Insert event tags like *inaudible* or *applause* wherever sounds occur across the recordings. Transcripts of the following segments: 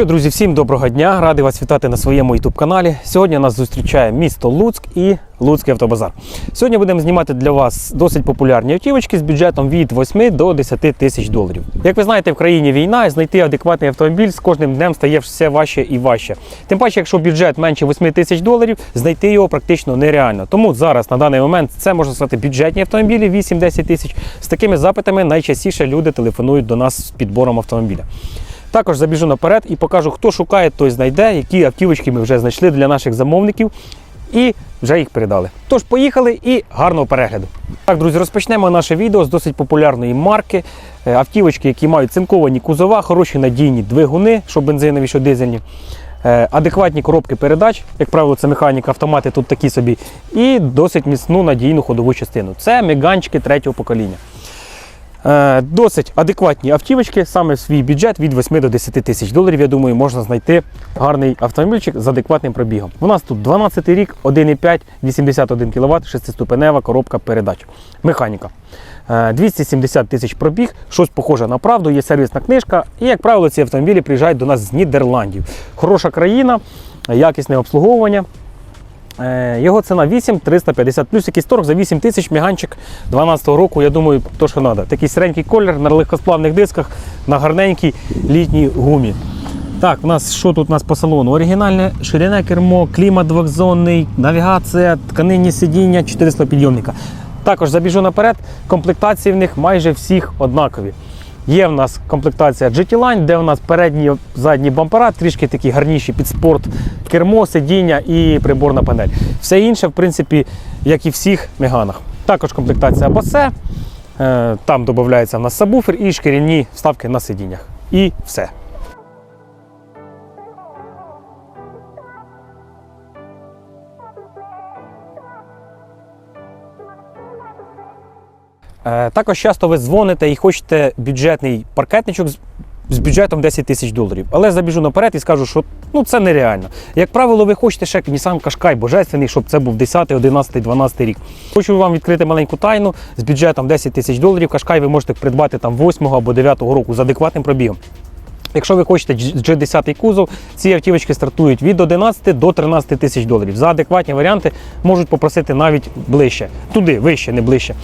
Що, друзі, всім доброго дня! Радий вас вітати на своєму youtube каналі. Сьогодні нас зустрічає місто Луцьк і Луцький автобазар. Сьогодні будемо знімати для вас досить популярні автівочки з бюджетом від 8 до 10 тисяч доларів. Як ви знаєте, в країні війна і знайти адекватний автомобіль з кожним днем стає все важче і важче. Тим паче, якщо бюджет менше 8 тисяч доларів, знайти його практично нереально. Тому зараз на даний момент це можна сказати бюджетні автомобілі 8-10 тисяч. З такими запитами найчастіше люди телефонують до нас з підбором автомобіля. Також забіжу наперед і покажу, хто шукає, той знайде, які автівочки ми вже знайшли для наших замовників і вже їх передали. Тож поїхали і гарного перегляду. Так, друзі, розпочнемо наше відео з досить популярної марки. Е, Автівочки, які мають цинковані кузова, хороші надійні двигуни, що бензинові, що дизельні. Е, Адекватні коробки передач, як правило, це механіка, автомати тут такі собі, і досить міцну надійну ходову частину. Це меганчики третього покоління. Е, Досить адекватні автівочки, саме свій бюджет від 8 до 10 тисяч доларів. Я думаю, можна знайти гарний автомобільчик з адекватним пробігом. У нас тут 12 рік, 1,5, 81 кВт, 6-ступенева коробка передач. Механіка. Е, 270 тисяч пробіг, щось похоже на правду, є сервісна книжка. І, як правило, ці автомобілі приїжджають до нас з Нідерландів. Хороша країна, якісне обслуговування. Е, Його ціна 8 350 плюс якийсь торг за 8 тисяч міганчик 12 року. Я думаю, то що треба. Такий серенький колір на легкосплавних дисках, на гарненькій літній гумі. Так, у нас що тут у нас по салону? Оригінальне ширине кермо, клімат двохзонний, навігація, тканинні сидіння, 400 підйомника. Також забіжу наперед, комплектації в них майже всіх однакові. Є в нас комплектація GT Line, де у нас передні задні бампера, трішки такі гарніші під спорт, кермо, сидіння і приборна панель. Все інше, в принципі, як і всіх меганах. Також комплектація Bose, е, там додається в нас сабвуфер і шкіряні вставки на сидіннях. І все. Також часто ви дзвоните і хочете бюджетний паркетничок з- з бюджетом 10 тисяч доларів. Але забіжу наперед і скажу, що ну, це нереально. Як правило, ви хочете ще Nissan Qashqai божественний, щоб це був 10, 11, 12 рік. Хочу вам відкрити маленьку тайну з бюджетом 10 тисяч доларів. Qashqai ви можете придбати там 8 або 9 року з адекватним пробігом. Якщо ви хочете G10 кузов, ці автівочки стартують від 11 до 13 тисяч доларів. За адекватні варіанти можуть попросити навіть ближче. Туди, вище, не ближче.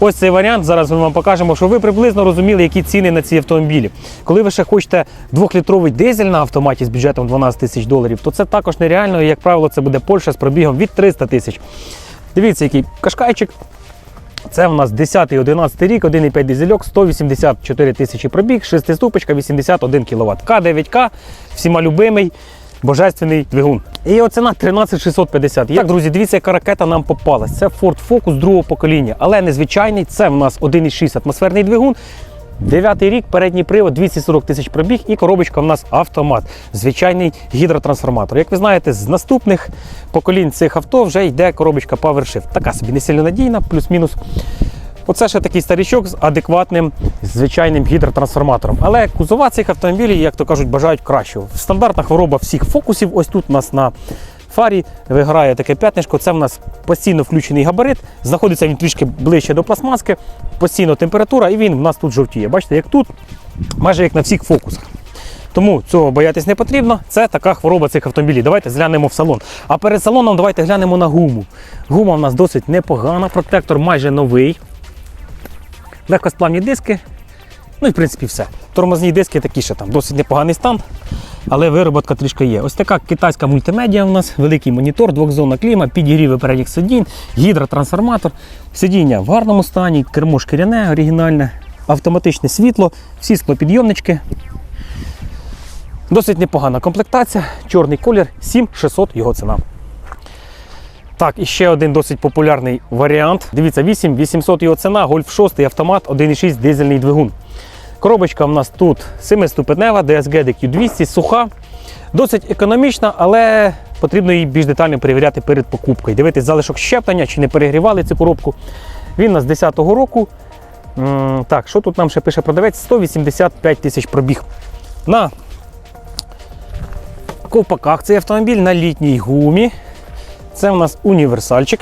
Ось цей варіант. Зараз ми вам покажемо, щоб ви приблизно розуміли, які ціни на ці автомобілі. Коли ви ще хочете 2-літровий дизель на автоматі з бюджетом 12 тисяч доларів, то це також нереально. І, як правило, це буде Польща з пробігом від 300 тисяч. Дивіться, який кашкайчик. Це в нас 10-11 рік, 1,5 дизельок, 184 тисячі пробіг, 6-ступочка, 81 кВт. К9К, всіма любимий, божественний двигун. І його ціна 13650. Так, друзі, дивіться, яка ракета нам попалась. Це Ford Focus другого покоління, але незвичайний. Це в нас 1,6 атмосферний двигун. Дев'ятий рік, передній привод, 240 тисяч пробіг і коробочка в нас автомат, звичайний гідротрансформатор. Як ви знаєте, з наступних поколінь цих авто вже йде коробочка PowerShift. Така собі не сильно надійна, плюс-мінус. Оце ще такий старічок з адекватним звичайним гідротрансформатором. Але кузова цих автомобілів, як то кажуть, бажають кращого. Стандартна хвороба всіх фокусів. Ось тут у нас на фарі виграє таке п'ятнишко. Це в нас постійно включений габарит. Знаходиться він трішки ближче до пластмаски, постійно температура, і він в нас тут жовтіє. Бачите, як тут, майже як на всіх фокусах. Тому цього боятись не потрібно. Це така хвороба цих автомобілів. Давайте зглянемо в салон. А перед салоном давайте глянемо на гуму. Гума в нас досить непогана, протектор майже новий. Легкосплавні диски. Ну і в принципі все. Тормозні диски такі ще там досить непоганий стан, але вироботка трішки є. Ось така китайська мультимедіа у нас, великий монітор, двохзонна кліма, підігріви передніх сидінь, гідротрансформатор, сидіння в гарному стані, кермо шкіряне, оригінальне, автоматичне світло, всі склопідйомнички. Досить непогана комплектація, чорний колір, 7600 його ціна. Так, і ще один досить популярний варіант. Дивіться, 8800 його ціна, Golf 6 автомат, 1,6 дизельний двигун. Коробочка в нас тут 7-ступенева, DSG DQ200, суха. Досить економічна, але потрібно її більш детально перевіряти перед покупкою. Дивитись залишок щеплення, чи не перегрівали цю коробку. Він у нас з 10-го року. Так, що тут нам ще пише продавець? 185 тисяч пробіг. На ковпаках цей автомобіль на літній гумі. Це у нас універсальчик.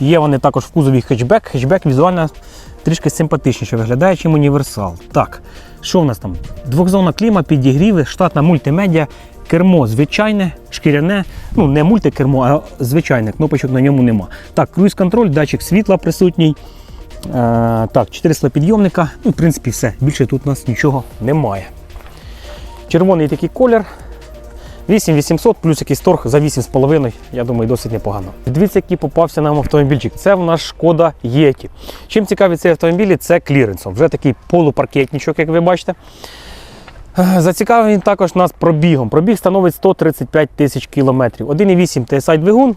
Є вони також в кузові хетчбек. Хетчбек візуально трішки симпатичніше виглядає, ніж універсал. Так, Що в нас там? Двохзонна кліма, підігріви, штатна мультимедіа, кермо звичайне, шкіряне, ну не мультикермо, а звичайне, кнопочок на ньому нема. Так, круїз-контроль, датчик світла присутній. Е, так, 400 підйомника. Ну, в принципі, все. Більше тут у нас нічого немає. Червоний такий колір. 8800 плюс якийсь торг за 8,5, я думаю, досить непогано. Дивіться, який попався нам автомобільчик. Це в нас шкода Єті. Чим цікаві ці автомобілі, це кліренсом. Вже такий полупаркетничок, як ви бачите. Зацікавив він також нас пробігом. Пробіг становить 135 тисяч кілометрів. 1,8 TSI двигун.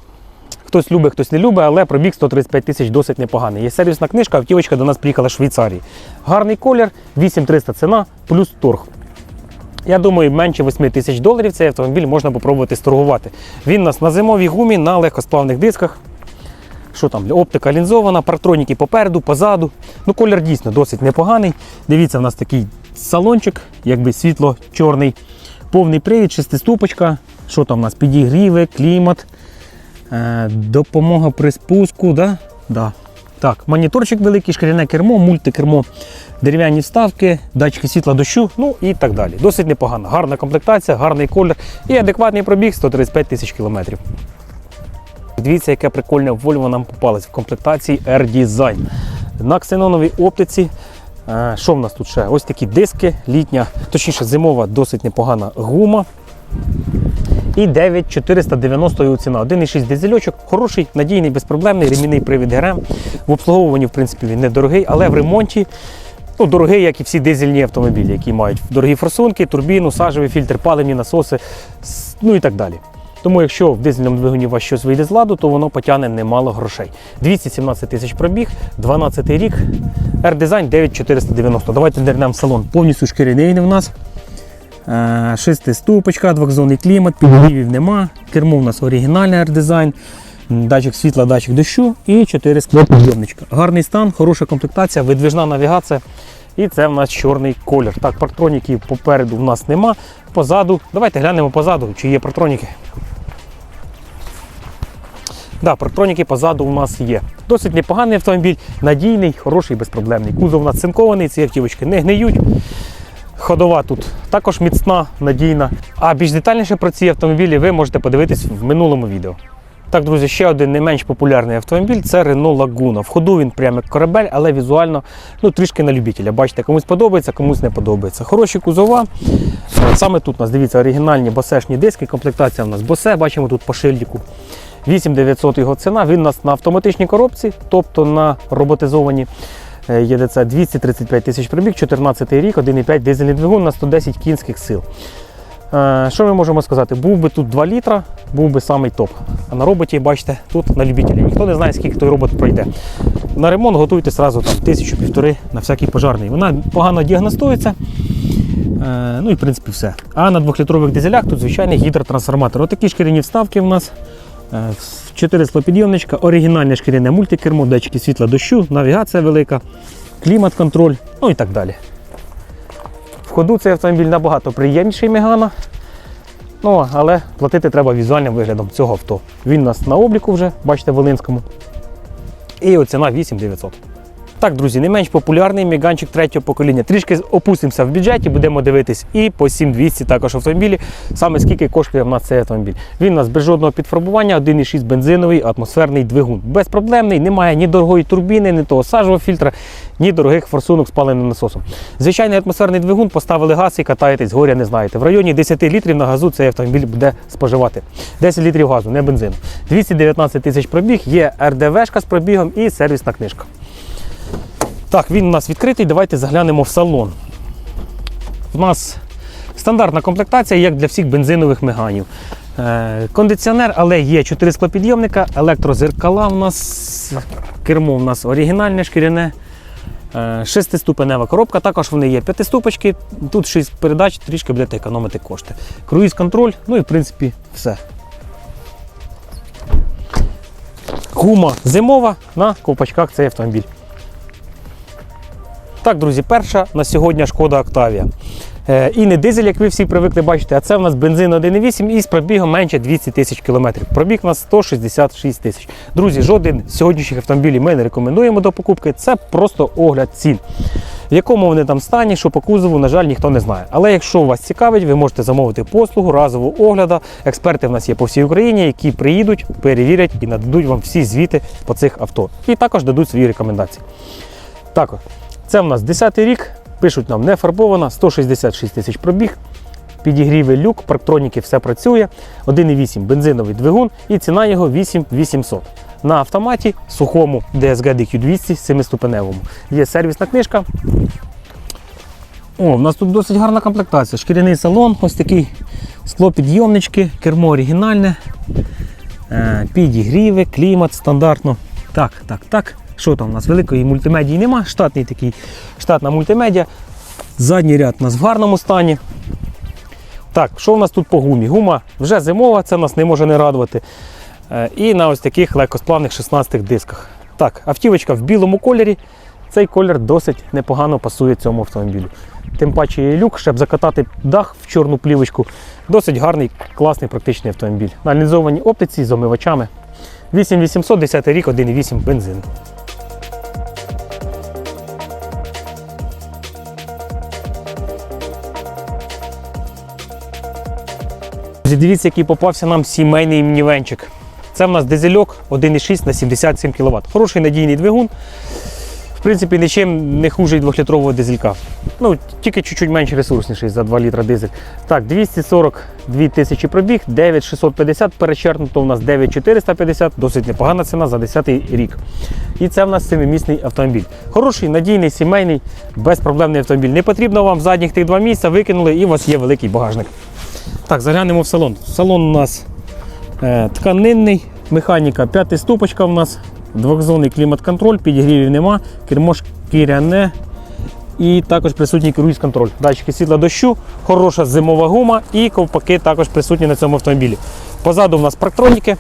Хтось любить, хтось не любить, але пробіг 135 тисяч досить непоганий. Є сервісна книжка, автівочка до нас приїхала з Швейцарії. Гарний колір, 8300 ціна, плюс торг. Я думаю, менше 8 тисяч доларів цей автомобіль можна попробувати сторгувати. Він у нас на зимовій гумі, на легкосплавних дисках. Що там? Оптика лінзована, парктроніки попереду, позаду. Ну, колір дійсно досить непоганий. Дивіться, в нас такий салончик, якби світло-чорний, повний привід, шестиступочка. Що там у нас? Підігріви, клімат, е, допомога при спуску. Да? Да. Так, моніторчик великий, шкіряне кермо, мультикермо, дерев'яні вставки, датчики світла дощу, ну і так далі. Досить непогано. Гарна комплектація, гарний колір і адекватний пробіг 135 тисяч кілометрів. Дивіться, яке прикольне Volvo нам попалось в комплектації R-Design. На ксеноновій оптиці. Е, Що в нас тут ще? Ось такі диски, літня, точніше зимова, досить непогана гума. І 9490 його ціна. 1,6 дизельочок, хороший, надійний, безпроблемний, ремінний привід ГРМ. В обслуговуванні, в принципі, він недорогий, але в ремонті ну, дорогий, як і всі дизельні автомобілі, які мають дорогі форсунки, турбіну, сажевий фільтр, паливні насоси, ну і так далі. Тому якщо в дизельному двигуні у вас щось вийде з ладу, то воно потягне немало грошей. 217 тисяч пробіг, 12 рік, R-Design 9490. Давайте дернемо салон. Повністю шкіряний в нас. Е, Шестиступочка, двохзонний клімат, підгрівів нема. Кермо у нас оригінальне R-Design, м, датчик світла, датчик дощу і 4 склопідйомничка. Гарний стан, хороша комплектація, видвижна навігація. І це в нас чорний колір. Так, парктроніків попереду в нас нема. Позаду. Давайте глянемо позаду, чи є парктроніки. Да, парктроніки позаду у нас є. Досить непоганий автомобіль, надійний, хороший, безпроблемний. Кузов у нас цинкований, ці автівочки не гниють. Ходова тут також міцна, надійна. А більш детальніше про ці автомобілі ви можете подивитись в минулому відео. Так, друзі, ще один не менш популярний автомобіль це Renault Laguna. В ходу він прямо як корабель, але візуально ну, трішки на любителя. Бачите, комусь подобається, комусь не подобається. Хороші кузова. Саме тут у нас дивіться оригінальні босешні диски. Комплектація у нас босе, бачимо тут по шильдику. 8900 його ціна. Він у нас на автоматичній коробці, тобто на роботизовані е, ЄДЦ 235 тисяч пробіг, 14 рік, 1,5 дизельний двигун на 110 кінських сил. Е, Що ми можемо сказати? Був би тут 2 літра, був би самий топ. А на роботі, бачите, тут на любителі. Ніхто не знає, скільки той робот пройде. На ремонт готуйте там тисячу-півтори на всякий пожарний. Вона погано діагностується. Е, Ну і в принципі все. А на двохлітрових дизелях тут звичайний гідротрансформатор. Отакі шкіряні вставки в нас. Е, Чотири оригінальне шкіряне мультикермо, датчики світла дощу, навігація велика, клімат-контроль, ну і так далі. В ходу цей автомобіль набагато приємніший Мегана. Ну, але платити треба візуальним виглядом цього авто. Він у нас на обліку вже, бачите, в Волинському. І оціна 8900. Так, друзі, не менш популярний міганчик третього покоління. Трішки опустимося в бюджеті, будемо дивитись і по 7200 також автомобілі. Саме скільки коштує в нас цей автомобіль. Він у нас без жодного підфарбування, 1,6 бензиновий атмосферний двигун. Безпроблемний, немає ні дорогої турбіни, ні того сажового фільтра, ні дорогих форсунок з паливним насосом. Звичайний атмосферний двигун, поставили газ і катаєтесь, горя не знаєте. В районі 10 літрів на газу цей автомобіль буде споживати. 10 літрів газу, не бензину. 219 тисяч пробіг, є РДВшка з пробігом і сервісна книжка. Так, він у нас відкритий. Давайте заглянемо в салон. У нас стандартна комплектація, як для всіх бензинових меганів. Е, кондиціонер, але є 4 склопідйомника, електрозеркала у нас, кермо у нас оригінальне шкіряне. Е, Шестиступенева коробка, також вони є п'ятиступочки. Тут 6 передач, трішки будете економити кошти. Круїз контроль, ну і в принципі все. Гума зимова на ковпачках цей автомобіль. Так, друзі, перша на сьогодні шкода Октавія. Е, і не дизель, як ви всі привикли бачити, а це в нас бензин 1,8 і з пробігом менше 200 тисяч кілометрів. Пробіг у нас 166 тисяч. Друзі, жоден з сьогоднішніх автомобілів ми не рекомендуємо до покупки. Це просто огляд цін. В якому вони там стані, що по кузову, на жаль, ніхто не знає. Але якщо вас цікавить, ви можете замовити послугу разового огляду. Експерти в нас є по всій Україні, які приїдуть, перевірять і нададуть вам всі звіти по цих авто. І також дадуть свої рекомендації. Так, це в нас 10-й рік. Пишуть нам не фарбована, 166 тисяч пробіг. Підігріви люк, парктроніки, все працює. 1,8 бензиновий двигун і ціна його 8800. На автоматі сухому DSG DQ200 7-ступеневому. Є сервісна книжка. О, в нас тут досить гарна комплектація. Шкіряний салон, ось такий склопідйомнички, кермо оригінальне, е, підігріви, клімат стандартно. Так, так, так. Що там у нас? Великої мультимедії нема. Штатний такий, штатна мультимедіа. Задній ряд у нас в гарному стані. Так, що в нас тут по гумі? Гума вже зимова, це нас не може не радувати. Е, І на ось таких легкосплавних 16 дисках. Так, автівочка в білому кольорі. Цей колір досить непогано пасує цьому автомобілю. Тим паче люк, щоб закатати дах в чорну плівочку. Досить гарний, класний, практичний автомобіль. На лінзованій оптиці з омивачами. 8800, 10 рік, 1,8 бензин. Друзі, Дивіться, який попався нам сімейний мінівенчик. Це в нас дизельок 1,6 на 77 кВт. Хороший надійний двигун. В принципі, нічим не хуже 2-літрового дизелька. Ну, тільки чуть-чуть менш ресурсніший за 2 літра дизель. Так, 242 тисячі пробіг, 9650 перечеркнуто у нас 9450, досить непогана ціна за 10 рік. І це в нас семимісний автомобіль. Хороший, надійний, сімейний, безпроблемний автомобіль. Не потрібно вам задніх тих два місця, викинули і у вас є великий багажник. Так, заглянемо в салон. Салон у нас е, тканинний, механіка, п'ята ступочка у нас, двохзонний клімат-контроль, підігрівів нема, кермо шкіряне і також присутній круїз-контроль. Датчики світла дощу, хороша зимова гума і ковпаки також присутні на цьому автомобілі. Позаду у нас парктроніки.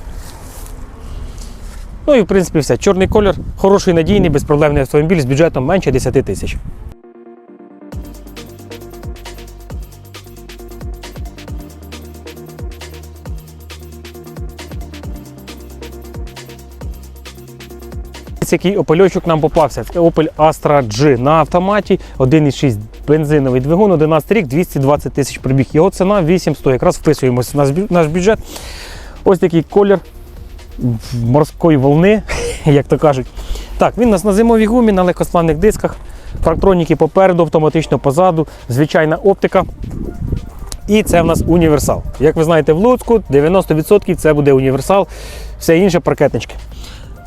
Ну і в принципі все. Чорний колір, хороший надійний, безпроблемний автомобіль з бюджетом менше 10 тисяч. Ось який опельочок нам попався. Це Opel Astra G на автоматі, 1,6 бензиновий двигун, 11 рік, 220 тисяч пробіг. Його ціна 800. Якраз вписуємося в наш бюджет. Ось такий колір морської волни, *laughs* як то кажуть. Так, він у нас на зимовій гумі, на легкосплавних дисках, парктроніки попереду, автоматично позаду, звичайна оптика. І це в нас універсал. Як ви знаєте, в Луцьку 90% це буде універсал, все інше паркетнички.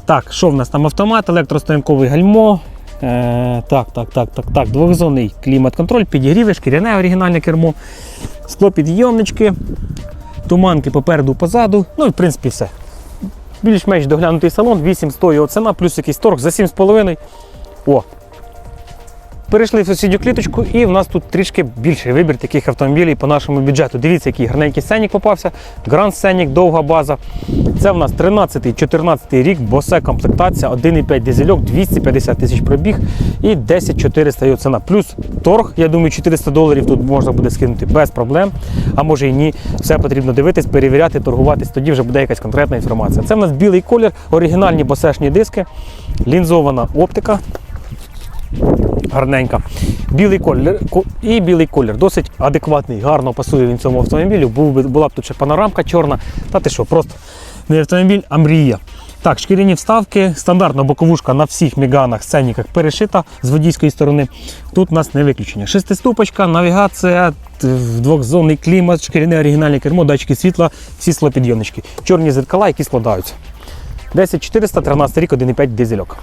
Так, що в нас там автомат, електростоянковий гальмо. Е, так, так, так, так, так. Двохзонний клімат-контроль, підігріви, шкіряне оригінальне кермо, склопідйомнички, туманки попереду, позаду. Ну і в принципі все. Більш-менш доглянутий салон, 800 його ціна, плюс якийсь торг за 7,5. О! Перейшли в сусідню кліточку, і в нас тут трішки більший вибір таких автомобілів по нашому бюджету. Дивіться, який гарненький сценік попався. Гранд Сценік, довга база. Це в нас 13-14 рік, босе комплектація, 1,5 дизельок, 250 тисяч пробіг і 10 400 його ціна. Плюс торг, я думаю, 400 доларів тут можна буде скинути без проблем. А може і ні. Все потрібно дивитись, перевіряти, торгуватись, тоді вже буде якась конкретна інформація. Це в нас білий колір, оригінальні босешні диски, лінзована оптика. Гарненька. Білий колір і білий колір. Досить адекватний, гарно пасує він цьому автомобілю. Була б тут ще панорамка чорна. Та ти що, просто не автомобіль, а мрія. Так, шкіряні вставки, стандартна боковушка на всіх міганах, сценіках перешита з водійської сторони. Тут у нас не виключення. Шестиступочка, навігація, двохзонний клімат, шкіряне оригінальне кермо, датчики світла, всі слопідйомнички. Чорні зеркала, які складаються. 10400, 13 рік, 1,5 дизельок.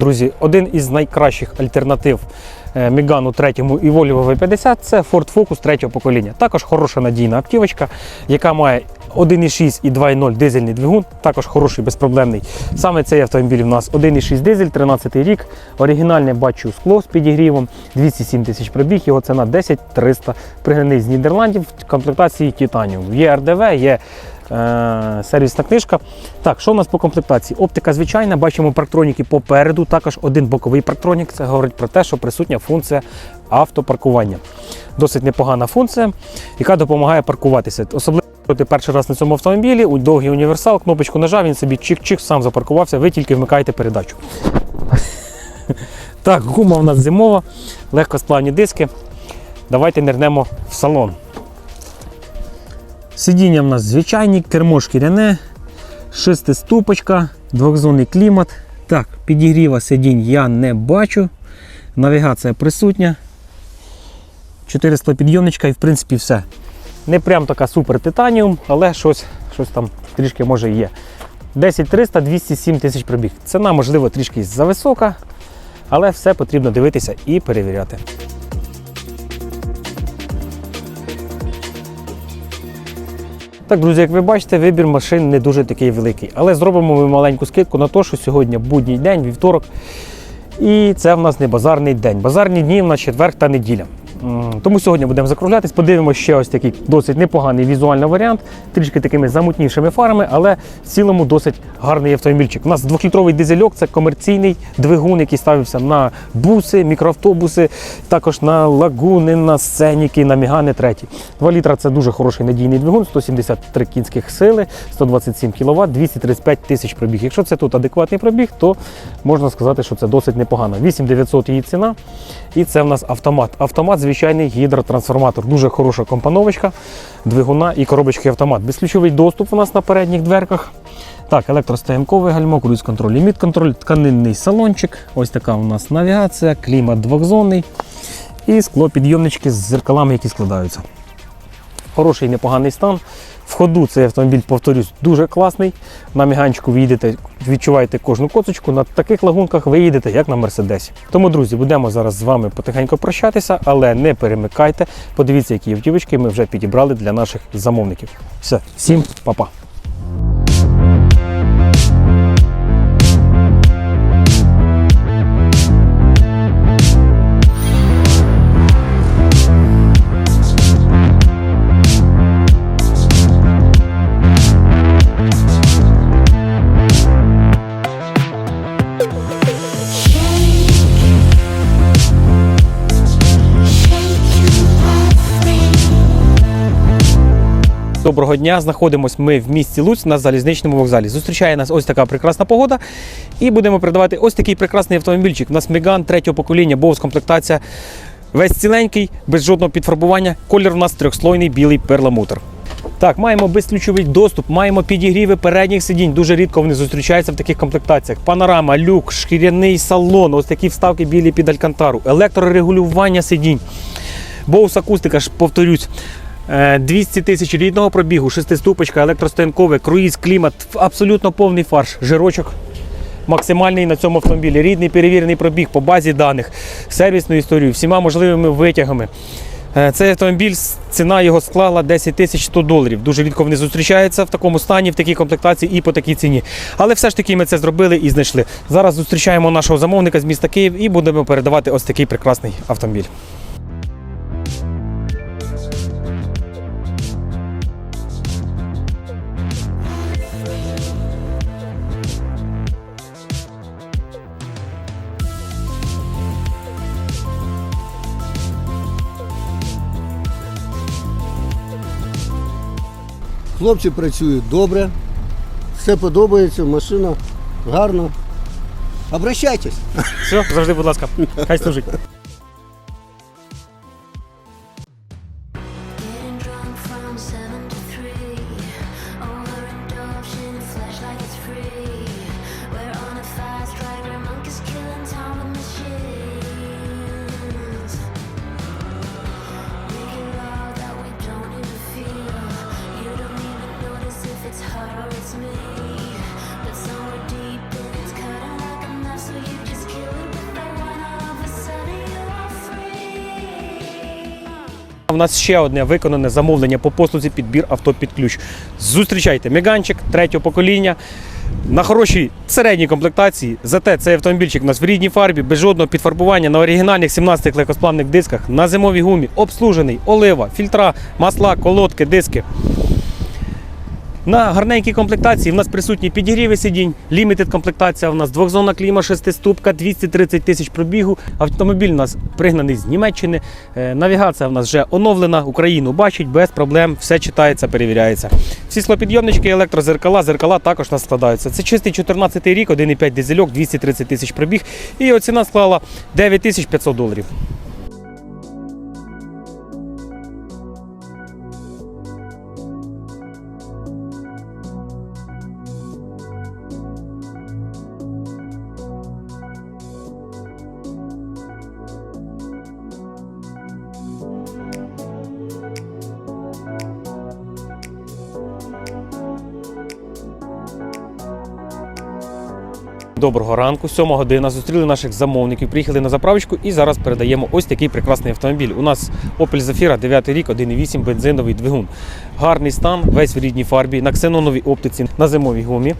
Друзі, один із найкращих альтернатив е, Мегану 3 і Volvo V50 це Ford Focus третього покоління. Також хороша надійна автівочка, яка має 1,6 і 2,0 дизельний двигун, також хороший, безпроблемний. Саме цей автомобіль у нас 1,6 дизель, 13 рік. Оригінальне бачу скло з підігрівом, 207 тисяч пробіг, його ціна 10 300. Пригнаний з Нідерландів в комплектації Титаніум. Є РДВ, є сервісна книжка. Так, що у нас по комплектації? Оптика звичайна, бачимо парктроніки попереду, також один боковий парктронік. Це говорить про те, що присутня функція автопаркування. Досить непогана функція, яка допомагає паркуватися. Особливо ти перший раз на цьому автомобілі, у довгий універсал, кнопочку нажав, він собі чик-чик, сам запаркувався, ви тільки вмикаєте передачу. *laughs* Так, гума у нас зимова, легкосплавні диски. Давайте нирнемо в салон. Сидіння в нас звичайні, кермо шкіряне, шестиступочка, двохзонний клімат. Так, підігріва сидінь я не бачу. Навігація присутня. 400 підйомничка і в принципі все. Не прям така супер титаніум, але щось, щось там трішки може є. 10300 207 тисяч пробіг. Ціна, можливо, трішки зависока, але все потрібно дивитися і перевіряти. Так, друзі, як ви бачите, вибір машин не дуже такий великий. Але зробимо ми маленьку скидку на те, що сьогодні будній день, вівторок. І це в нас не базарний день. Базарні дні в нас четвер та неділя. М, Тому сьогодні будемо закруглятись, подивимося ще ось такий досить непоганий візуальний варіант, трішки такими замутнішими фарами, але в цілому досить гарний автомобільчик. У нас двохлітровий дизельок, це комерційний двигун, який ставився на буси, мікроавтобуси, також на лагуни, на сценіки, на мігани треті. 2 літра це дуже хороший надійний двигун, 173 кінських сили, 127 кВт, 235 тисяч пробіг. Якщо це тут адекватний пробіг, то можна сказати, що це досить непогано. 8900 її ціна. І це в нас автомат. Автомат, звичайний гідротрансформатор. Дуже хороша компоновочка, двигуна і коробочки автомат. Безключовий доступ у нас на передніх дверках. Так, електростаянковий гальмо, круїз контроль, ліміт контроль, тканинний салончик. Ось така у нас навігація, клімат двохзонний і склопідйомнички з зеркалами, які складаються. Хороший непоганий стан. Ходу цей автомобіль, повторюсь, дуже класний. На міганчику ви їдете, відчуваєте кожну коцочку. На таких лагунках ви їдете, як на Мерседесі. Тому, друзі, будемо зараз з вами потихеньку прощатися, але не перемикайте. Подивіться, які автівочки ми вже підібрали для наших замовників. Все, всім па-па. Доброго дня. Знаходимось ми в місті Луць на залізничному вокзалі. Зустрічає нас ось така прекрасна погода. І будемо передавати ось такий прекрасний автомобільчик. У нас Меган третього покоління, бовс комплектація. Весь ціленький, без жодного підфарбування. Колір у нас трьохслойний білий перламутр. Так, маємо безключовий доступ, маємо підігріви передніх сидінь. Дуже рідко вони зустрічаються в таких комплектаціях. Панорама, люк, шкіряний салон, ось такі вставки білі під алькантару, електрорегулювання сидінь. Боус акустика повторюсь. Е, 200 тисяч рідного пробігу, шестиступочка, електростоянкове, круїз, клімат, абсолютно повний фарш, жирочок. Максимальний на цьому автомобілі. Рідний перевірений пробіг по базі даних, сервісну історію, всіма можливими витягами. Е, Цей автомобіль, ціна його склала 10 тисяч 100 доларів. Дуже рідко вони зустрічаються в такому стані, в такій комплектації і по такій ціні. Але все ж таки ми це зробили і знайшли. Зараз зустрічаємо нашого замовника з міста Київ і будемо передавати ось такий прекрасний автомобіль. Хлопці працюють добре, все подобається, машина гарна. Обращайтесь. Все, завжди, будь ласка, хай служить. У нас ще одне виконане замовлення по послузі підбір авто під ключ. Зустрічайте Меганчик третього покоління. На хорошій середній комплектації. Зате цей автомобільчик у нас в рідній фарбі, без жодного підфарбування на оригінальних 17 легкосплавних дисках, на зимовій гумі, обслужений, олива, фільтра, масла, колодки, диски. На гарненькій комплектації в нас присутні підігріви сидінь, лімітед комплектація. У нас двохзонна кліма, шестиступка, 230 тисяч пробігу. Автомобіль у нас пригнаний з Німеччини. Е, Навігація в нас вже оновлена. Україну бачить без проблем. Все читається, перевіряється. Всі склопідйомнички, електрозеркала, зеркала також у нас складаються. Це чистий 14 рік, 1,5 дизельок, 230 тисяч пробіг. І його ціна склала 9500 доларів. Доброго ранку, 7 година. Зустріли наших замовників, приїхали на заправочку і зараз передаємо ось такий прекрасний автомобіль. У нас Opel Zafira 9 рік, 1,8 бензиновий двигун. Гарний стан, весь в рідній фарбі, на ксеноновій оптиці, на зимовій гумі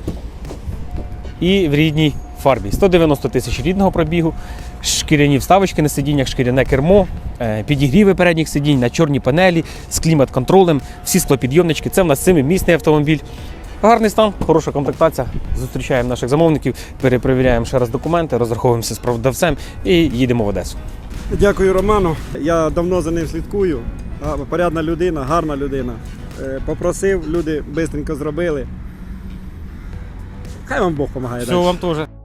і в рідній фарбі. 190 тисяч рідного пробігу, шкіряні вставочки на сидіннях, шкіряне кермо, е, підігріви передніх сидінь на чорній панелі з клімат-контролем, всі склопідйомнички. Це в нас семимісний автомобіль. Гарний стан, хороша комплектація. Зустрічаємо наших замовників, перепровіряємо ще раз документи, розраховуємося з продавцем і їдемо в Одесу. Дякую Роману. Я давно за ним слідкую. Порядна людина, гарна людина. Е, Попросив, люди швидко зробили. Хай вам Бог допомагає. Все, вам теж.